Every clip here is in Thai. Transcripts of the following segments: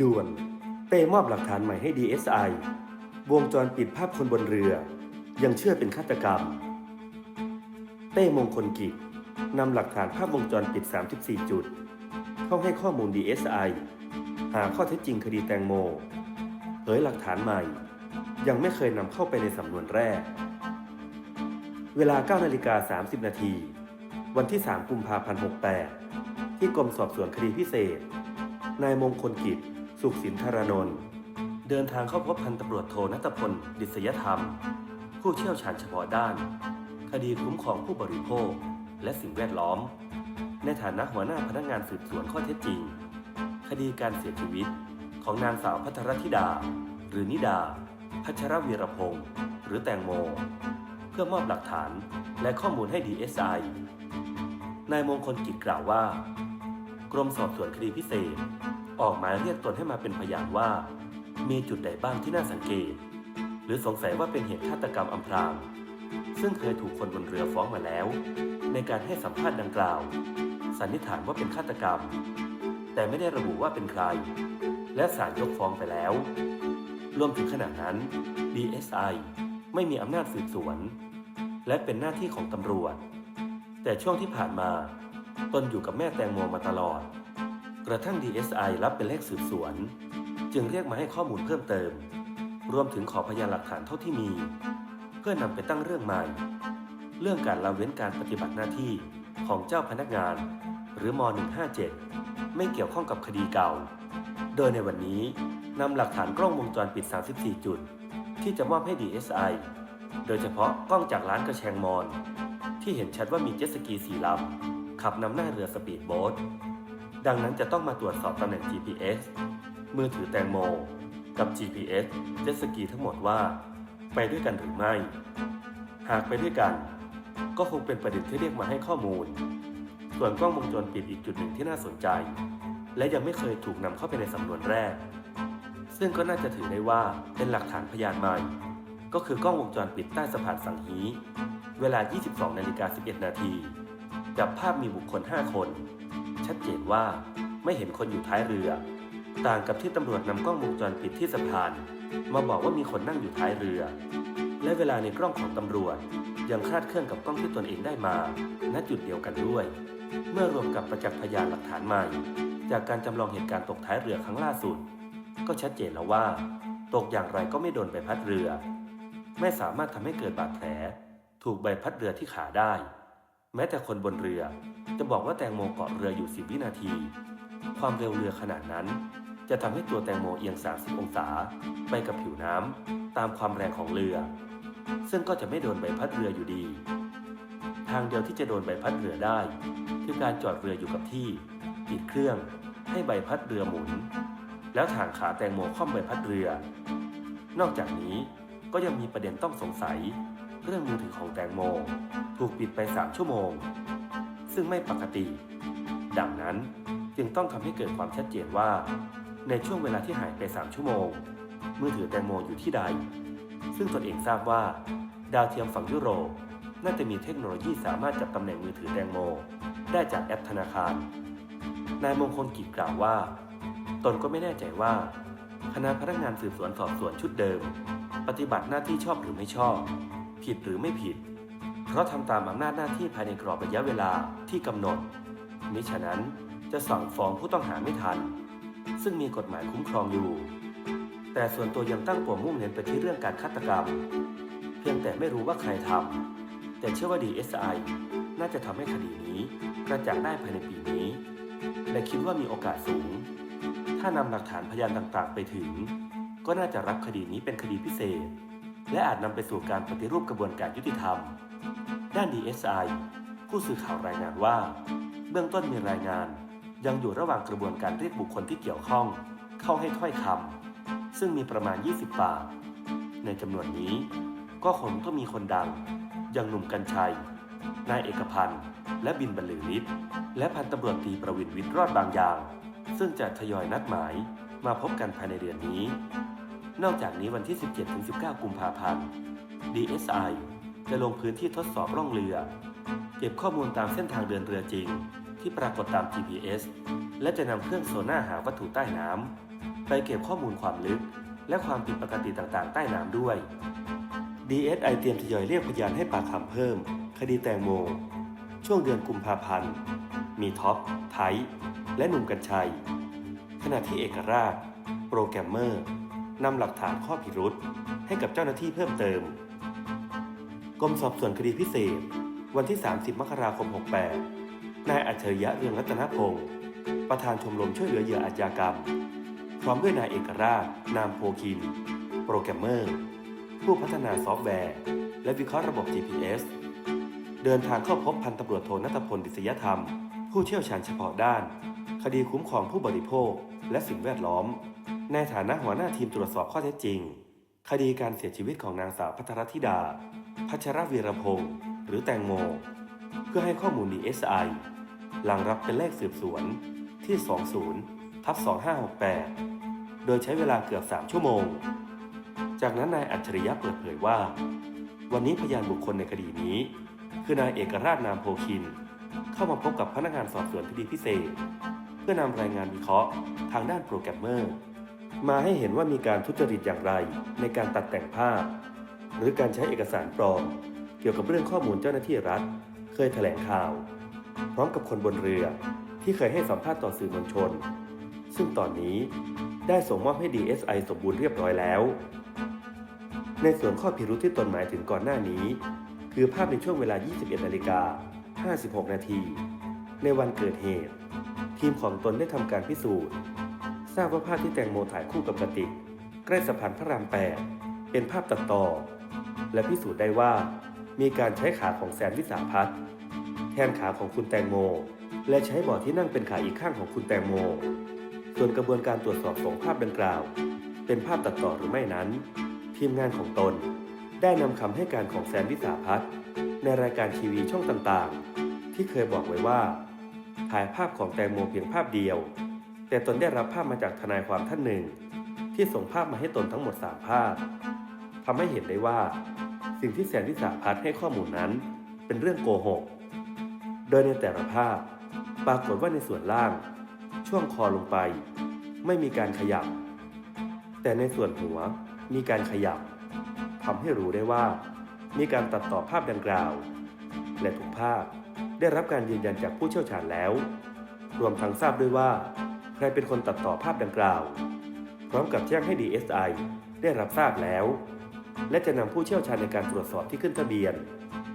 ด่วนเป้มอบหลักฐานใหม่ให้ DSI วงจรปิดภาพคนบนเรือ ยังเชื่อเป็นฆาตกรรมเป้มงคลกิจนำหลักฐานภาพวงจรปิด 34 จุด เข้าให้ข้อมูล DSI หาข้อเท็จจริงคดีแตงโมเผยหลักฐานใหม่ ยังไม่เคยนำเข้าไปในสำนวนแรก เวลา 9นาฬิกา30 นาที วันที่ 3 กุมภาพันธ์ 68 ที่กรมสอบสวนคดีพิเศษ นายมงคลกิจ สุขสินธารนนท์เดินทางเข้าพบพันตำรวจโทนัตพล ดิษยธรรม ผู้เชี่ยวชาญเฉพาะด้าน คดีคุ้มครองผู้บริโภค และสิ่งแวดล้อม ในฐานะหัวหน้าพนักงานสืบสวนข้อเท็จจริง คดีการเสียชีวิตของนางสาวพัทรธิดา หรือนิดา พัชรวีรพงศ์หรือแตงโม เพื่อมอบหลักฐานและข้อมูลให้ DSI นายมงคลกิจกล่าวว่า กรมสอบสวนคดีพิเศษ ออกหมายเรียกตนให้มาเป็นพยานว่า มีจุดใดบ้างที่น่าสังเกต หรือสงสัยว่าเป็นเหตุฆาตกรรมอำพราง ซึ่งเคยถูกคนบนเรือฟ้องมาแล้ว ในการให้สัมภาษณ์ดังกล่าว สันนิษฐานว่าเป็นฆาตกรรม แต่ไม่ได้ระบุว่าเป็นใคร และศาลยกฟ้องไปแล้ว รวมถึงขณะนั้น DSI ไม่มีอำนาจสืบสวน และเป็นหน้าที่ของตำรวจ แต่ช่วงที่ผ่านมา ตนอยู่กับแม่แตงโมมาตลอด กระทั่ง DSI รับเป็นเลขสืบสวน จึงเรียกมาให้ข้อมูลเพิ่มเติม รวมถึงขอพยานหลักฐานเท่าที่มี เพื่อนำไปตั้งเรื่องใหม่ เรื่องการละเว้นการปฏิบัติหน้าที่ของเจ้าพนักงาน หรือม 157 ไม่เกี่ยวข้องกับคดีเก่า โดยในวันนี้นำหลักฐานกล้องวงจรปิด 34 จุด ที่จะมอบให้ DSI โดยเฉพาะกล้องจากร้านกระแชงมอน ที่เห็นชัดว่ามีเจ็ตสกีสีลำขับนำหน้าเรือสปีดโบ๊ท ดังนั้นจะต้องมาตรวจสอบตำแหน่ง GPS มือถือแตงโม กับ GPS เจ็ตสกีทั้งหมดว่า ไปด้วยกันหรือไม่ หากไปด้วยกัน ก็คงเป็นประเด็นที่เรียกมาให้ข้อมูล ส่วนกล้องวงจรปิดอีกจุดหนึ่งที่น่าสนใจ และยังไม่เคยถูกนำเข้าไปในสำนวนแรก ซึ่งก็น่าจะถือได้ว่าเป็นหลักฐานพยานใหม่ ก็คือกล้องวงจรปิดใต้สะพานสังฮีเวลา 22นาฬิกา11 นาทีจับภาพมีบุคคล 5 คน ชัดเจนว่าไม่เห็นคนอยู่ท้ายเรือ ต่างกับที่ตำรวจนำกล้องวงจรปิดที่สะพาน มาบอกว่ามีคนนั่งอยู่ท้ายเรือ และเวลาในกล้องของตำรวจ ยังคลาดเคลื่อนกับกล้องที่ตนเองได้มาณจุดเดียวกันด้วย เมื่อรวมกับประจักษ์พยานหลักฐานใหม่ จากการจำลองเหตุการณ์ตกท้ายเรือครั้งล่าสุด ก็ชัดเจนแล้วว่า ตกอย่างไรก็ไม่โดนใบพัดเรือ ไม่สามารถทำให้เกิดบาดแผล ถูกใบพัดเรือที่ขาได้ แม้แต่คนบนเรือ จะบอกว่าแตงโมเกาะเรืออยู่ 10 วินาที ความเร็วเรือขนาดนั้น จะทำให้ตัวแตงโมเอียง 30 องศา ไปกับผิวน้ำตามความแรงของเรือ ซึ่งก็จะไม่โดนใบพัดเรืออยู่ดี ทางเดียวที่จะโดนใบพัดเรือได้ คือการจอดเรืออยู่กับที่ปิดเครื่อง ให้ใบพัดเรือหมุน แล้วถ่างขาแตงโมคล่อมใบพัดเรือ นอกจากนี้ก็ยังมีประเด็นต้องสงสัย เรื่องมือถือของแตงโม ถูกปิดไป 3 ชั่วโมง ซึ่งไม่ปกติ ดังนั้นจึงต้องทำให้เกิดความชัดเจนว่า ในช่วงเวลาที่หายไป 3 ชั่วโมง มือถือแตงโมอยู่ที่ใด ซึ่งตนเองทราบว่า ดาวเทียมฝั่งยุโรปน่าจะมีเทคโนโลยีสามารถจับตำแหน่งมือถือแตงโม ได้จากแอปธนาคาร นายมงคลกิจกล่าวว่า ตนก็ไม่แน่ใจว่า คณะพนักงานสืบสวนสอบสวนชุดเดิม ปฏิบัติหน้าที่ชอบหรือไม่ชอบ ผิดหรือไม่ผิด เพราะทำตามอำนาจหน้าที่ภายในกรอบระยะเวลาที่กำหนด มิฉะนั้นจะสั่งฟ้องผู้ต้องหาไม่ทัน ซึ่งมีกฎหมายคุ้มครองอยู่ แต่ส่วนตัวยังตั้งปมมุ่งเน้นไปที่เรื่องการฆาตกรรม เพียงแต่ไม่รู้ว่าใครทำแต่เชื่อว่า DSI น่าจะทำให้คดีนี้กระจ่างได้ภายในปีนี้ และคิดว่ามีโอกาสสูง ถ้านำหลักฐานพยานต่างๆ ไปถึง ก็น่าจะรับคดีนี้เป็นคดีพิเศษ และอาจนำไปสู่การปฏิรูปกระบวนการยุติธรรม ด้าน DSI ผู้สื่อข่าวรายงานว่า เบื้องต้นมีรายงาน ยังอยู่ระหว่างกระบวนการเรียกบุคคลที่เกี่ยวข้อง เข้าให้ถ้อยคำซึ่งมีประมาณ 20 ปาก ในจำนวนนี้ ก็คงต้องมีคนดัง อย่างหนุ่มกัญชัย นายเอกพันธ์ และบินบรรลือฤทธิ์และพันตำรวจตีประวินวิทย์รอดบางอย่าง ซึ่งจะทยอยนัดหมายมาพบกันภายในเดือนนี้ นอกจากนี้วันที่ 17-19 กุมภาพันธ์ DSI จะลงพื้นที่ทดสอบร่องเรือ เก็บข้อมูลตามเส้นทางเดินเรือจริง ที่ปรากฏตาม GPS และจะนำเครื่องโซน่าหาวัตถุใต้น้ำไปเก็บข้อมูลความลึก และความผิดปกติต่างๆ ใต้น้ำด้วย DSI เตรียมทยอยเรียกพยานให้ปากคำเพิ่ม คดีแตงโม ช่วงเดือนกุมภาพันธ์ มีท็อป ไทยและหนุ่มกัญชัย ขณะที่เอกราช โปรแกรมเมอร์ นำหลักฐานข้อพิรุษให้กับเจ้าหน้าที่เพิ่มเติม กรมสอบสวนคดีพิเศษ วันที่ 30 มกราคม 68 นายอัจฉริยะเรืองรัตนพงศ์ประธานชมรมช่วยเหลือเหยื่ออาชญากรรม พร้อมด้วยนายเอกราช นามโพคิน โปรแกรมเมอร์ ผู้พัฒนาซอฟต์แวร์ และวิเคราะห์ระบบ GPS เดินทางเข้าพบพันตำรวจโทนัทพลดิษยธรรม ผู้เชี่ยวชาญเฉพาะด้าน คดีคุ้มครองผู้บริโภค และสิ่งแวดล้อม ในฐานะหัวหน้าทีมตรวจสอบข้อเท็จจริง คดีการเสียชีวิตของนางสาวพัทรธิดา พัชรวีรพงศ์หรือแตงโม เพื่อให้ข้อมูล DSI หลังรับเป็นเลขสืบสวนที่ 20ทับ2568 โดยใช้เวลาเกือบ 3 ชั่วโมง จากนั้นนายอัจฉริยะเปิดเผยว่า วันนี้พยานบุคคลในคดีนี้ คือนายเอกราชนามโพคิน เข้ามาพบกับพนักงานสอบสวนคดีพิเศษ เพื่อนำรายงานวิเคราะห์ทางด้านโปรแกรมเมอร์ มาให้เห็นว่ามีการทุจริตอย่างไร ในการตัดแต่งภาพ หรือการใช้เอกสารปลอม เกี่ยวกับเรื่องข้อมูลเจ้าหน้าที่รัฐ เคยแถลงข่าว พร้อมกับคนบนเรือ ที่เคยให้สัมภาษณ์ต่อสื่อมวลชน ซึ่งตอนนี้ได้ส่งมอบให้ DSI สมบูรณ์เรียบร้อยแล้ว ในส่วนข้อพิรุธที่ตนหมายถึงก่อนหน้านี้ คือภาพในช่วงเวลา 21นาฬิกา56 นาที ในวันเกิดเหตุ ทีมของตนได้ทำการพิสูจน์ ทราบว่าภาพที่แตงโมถ่ายคู่กับกติก ใกล้สะพานพระราม8เป็นภาพตัดต่อ และพิสูจน์ได้ว่ามีการใช้ขาของแซนวิสาพัฒน์แทนขาของคุณแตงโม และใช้เบาะที่นั่งเป็นขาอีกข้างของคุณแตงโม ส่วนกระบวนการตรวจสอบสองภาพดังกล่าว เป็นภาพตัดต่อหรือไม่นั้น ทีมงานของตน ได้นำคำให้การของแซนวิสาพัฒน์ในรายการทีวีช่องต่างๆ ที่เคยบอกไว้ว่า ถ่ายภาพของแตงโมเพียงภาพเดียว แต่ตนได้รับภาพมาจากทนายความท่านหนึ่ง ที่ส่งภาพมาให้ตนทั้งหมด 3 ภาพทำให้เห็นได้ว่า สิ่งที่แซนวิสาพัฒน์ให้ข้อมูลนั้น เป็นเรื่องโกหก โดยในแต่ละภาพ ปรากฏว่าในส่วนล่าง ช่วงคอลงไป ไม่มีการขยับ แต่ในส่วนหัวมีการขยับทำให้รู้ได้ว่า มีการตัดต่อภาพดังกล่าว และทุกภาพได้รับการยืนยันจากผู้เชี่ยวชาญแล้ว รวมทั้งทราบด้วยว่า ครเป็นคนตัดต่อภาพดังกล่าว พร้อมกับแจ้งให้ DSI ได้รับทราบแล้ว และจะนำผู้เชี่ยวชาญในการตรวจสอบที่ขึ้นทะเบียน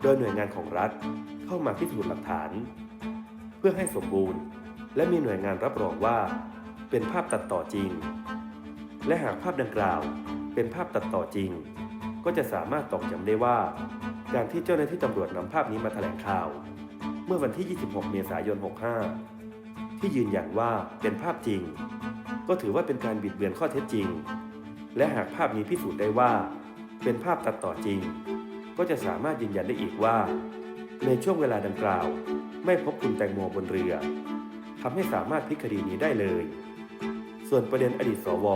โดยหน่วยงานของรัฐเข้ามาพิสูจน์หลักฐาน เพื่อให้สมบูรณ์ และมีหน่วยงานรับรองว่า เป็นภาพตัดต่อจริง และหากภาพดังกล่าว เป็นภาพตัดต่อจริง ก็จะสามารถตอกย้ำได้ว่า การที่เจ้าหน้าที่ตำรวจนำภาพนี้มาแถลงข่าว เมื่อวันที่ 26 เมษายน 65 ที่ยืนยันว่าเป็นภาพจริง ก็ถือว่าเป็นการบิดเบือนข้อเท็จจริง และหากภาพนี้พิสูจน์ได้ว่า เป็นภาพตัดต่อจริง ก็จะสามารถยืนยันได้อีกว่า ในช่วงเวลาดังกล่าว ไม่พบคุณแตงโมบนเรือทำให้สามารถพลิกคดีนี้ได้เลย ส่วนประเด็นอดีตสว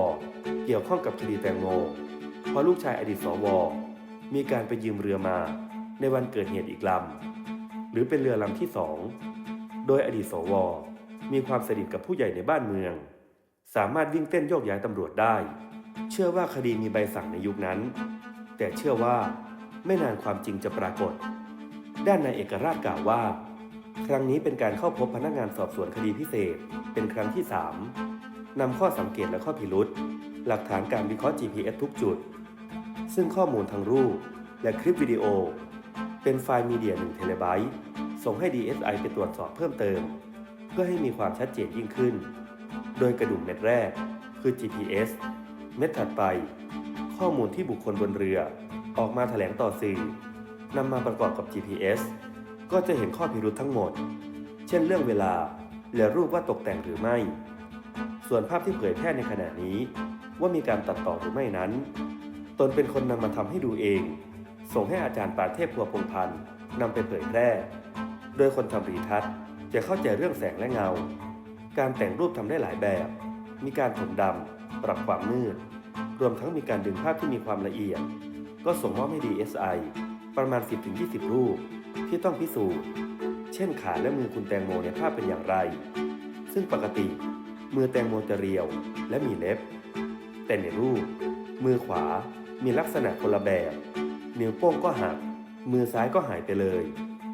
เกี่ยวข้องกับคดีแตงโมเพราะลูกชายอดีตสว มีการไปยืมเรือมา ในวันเกิดเหตุอีกลำหรือเป็นเรือลำที่สอง โดยอดีตสว มีความสนิทกับผู้ใหญ่ในบ้านเมือง สามารถวิ่งเต้นโยกย้ายตำรวจได้ เชื่อว่าคดีมีใบสั่งในยุคนั้น แต่เชื่อว่าไม่นานความจริงจะปรากฏ ด้านนายเอกราชกล่าวว่า ครั้งนี้เป็นการเข้าพบพนักงานสอบสวนคดีพิเศษ เป็นครั้งที่ 3นำข้อสังเกตและข้อพิรุษหลักฐานการวิเคราะห์ GPS ทุกจุด ซึ่งข้อมูลทางรูปและคลิปวิดีโอ เป็นไฟล์มีเดีย1เทเลไบต์ส่งให้ DSI ไปตรวจสอบเพิ่มเติม เพื่อให้มีความชัดเจนยิ่งขึ้น โดยกระดุมเม็ดแรกคือ GPS เม็ดถัดไป ข้อมูลที่บุคคลบนเรือ ออกมาแถลงต่อสื่อนำมาประกอบกับ GPS ก็จะเห็นข้อพิรุธทั้งหมด เช่นเรื่องเวลาและรูปว่าตกแต่งหรือไม่ ส่วนภาพที่เผยแพร่ในขณะนี้ ว่ามีการตัดต่อหรือไม่นั้น ตนเป็นคนนำมาทำให้ดูเอง ส่งให้อาจารย์ปาเทพพัวพงพันธ์นำไปเผยแพร่ โดยคนทำรีทัศน์ จะเข้าใจเรื่องแสงและเงา การแต่งรูปทำได้หลายแบบ มีการถมดำ ปรับความมืด รวมทั้งมีการดึงภาพที่มีความละเอียด ก็ส่งมอบให้ DSI ประมาณ 10-20 รูป ที่ต้องพิสูจน์ เช่นขาและมือคุณแตงโมในภาพเป็นอย่างไร ซึ่งปกติ มือแตงโมจะเรียว และมีเล็บ แต่ในรูป มือขวามีลักษณะคนละแบบนิ้วโป้งก็หัก มือซ้ายก็หายไปเลย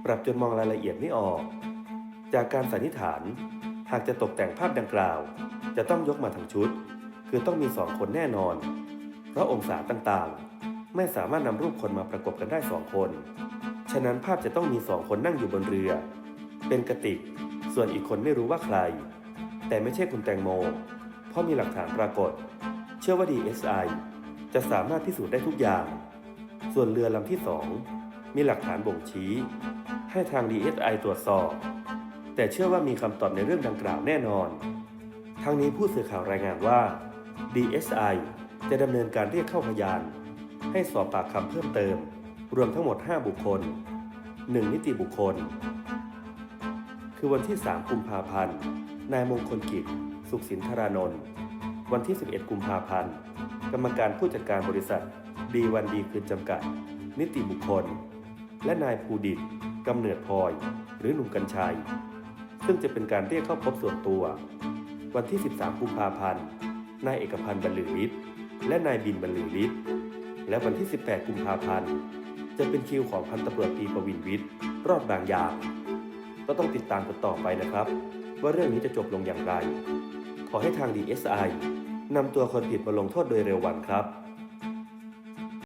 ปรับจนมองรายละเอียดไม่ออก จากการสันนิษฐาน หากจะตกแต่งภาพดังกล่าว จะต้องยกมาทั้งชุด คือต้องมีสองคนแน่นอน เพราะองศาต่างๆ ไม่สามารถนำรูปคนมาประกบกันได้สองคน ฉะนั้นภาพจะต้องมีสองคนนั่งอยู่บนเรือ เป็นกติก ส่วนอีกคนไม่รู้ว่าใคร แต่ไม่ใช่คุณแตงโม เพราะมีหลักฐานปรากฏ เชื่อว่า DSI จะสามารถพิสูจน์ได้ทุกอย่าง ส่วนเรือลำที่สองมีหลักฐานบ่งชี้ ให้ทาง DSI ตรวจสอบ แต่เชื่อว่ามีคำตอบในเรื่องดังกล่าวแน่นอนทางนี้ผู้สื่อข่าวรายงานว่า DSI จะดำเนินการเรียกเข้าพยาน ให้สอบปากคำเพิ่มเติม รวมทั้งหมด 5 บุคคล 1 นิติบุคคล คือวันที่ 3 กุมภาพันธ์ นายมงคลกิจ สุขสินธารานนท์ วันที่ 11 กุมภาพันธ์ กรรมการผู้จัดการบริษัทดีวันดีคืนจำกัด นิติบุคคล และนายภูดิตกำเนิดพลอย หรือหนุ่มกัญชัย ซึ่งจะเป็นการเรียกเข้าพบส่วนตัว วันที่ 13 กุมภาพันธ์ นายเอกพันธ์บรรลือฤทธิ์และนายบินบรรลือฤทธิ์และวันที่ 18 กุมภาพันธ์ จะเป็นคิวของพันตำรวจตีประวินวิทย์ รอดบางอย่าง ก็ต้องติดตามกันต่อไปนะครับ ว่าเรื่องนี้จะจบลงอย่างไร ขอให้ทาง DSI นำตัวคนผิดมาลงโทษโดยเร็ววันครับ